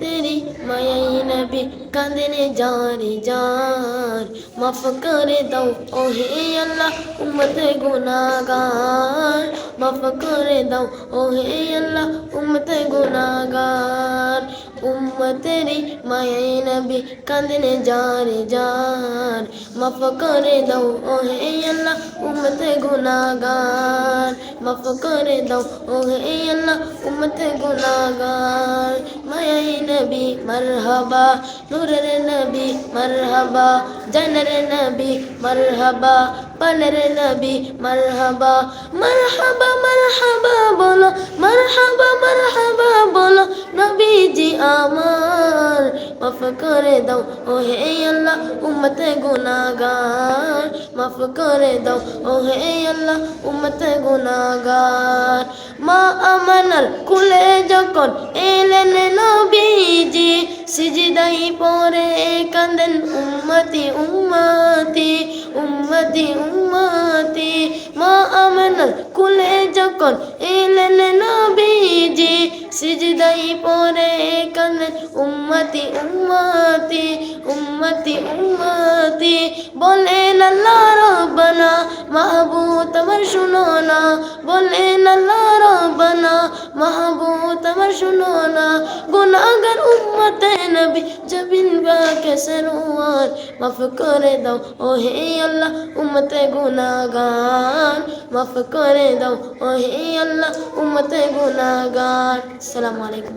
তেরি মায়াই নবী কাঁদনে যারে যার মাফ করে দাও ও হে আল্লাহ উম্মত গুনাহগার মাফ করে দাও ও হে আল্লাহ উম্মত গুনাহগার উম্মতেরি মায়াই নবী কাঁদনে যারে যার মাফ করে দাও ও হে আল্লাহ উম্মত গুনাহগার মাফ করে দাও ও হে আল্লাহ উম্মত গুনাহগার মায়াই নবী মারহাবা, নূরের নবী মারহাবা, জানের নবী মারহাবা, পানের নবী মারহাবা। মারহাবা মারহাবা বলো, মারহাবা মারহাবা বলো, নবীজি আমার মাফ করে দাও ও হে আল্লাহ, উম্মত গুনাহগার। মাফ করে দাও ও হে আল্লাহ, উম্মত গুনাহগার। মা আমানার কুলে যখন এলেন নবীজি সিজদাই পরে কান্দেন উম্মতি উম্মতি উম্মতি উম্মতি মা আমানার কুলে যখন এলেন নবীজি সিজদাই পরে কান্দেন উম্মতি উম্মতি উম্মতি আমার শুনো না, গুনাহগার উম্মতে নবী জবিন বাকে সরওয়ার মাফ করে দাও ও হে আল্লাহ, উম্মতে গুনাহগার। মাফ করে দাও ও হে আল্লাহ, উম্মতে গুনাহগার। আসসালামু আলাইকুম।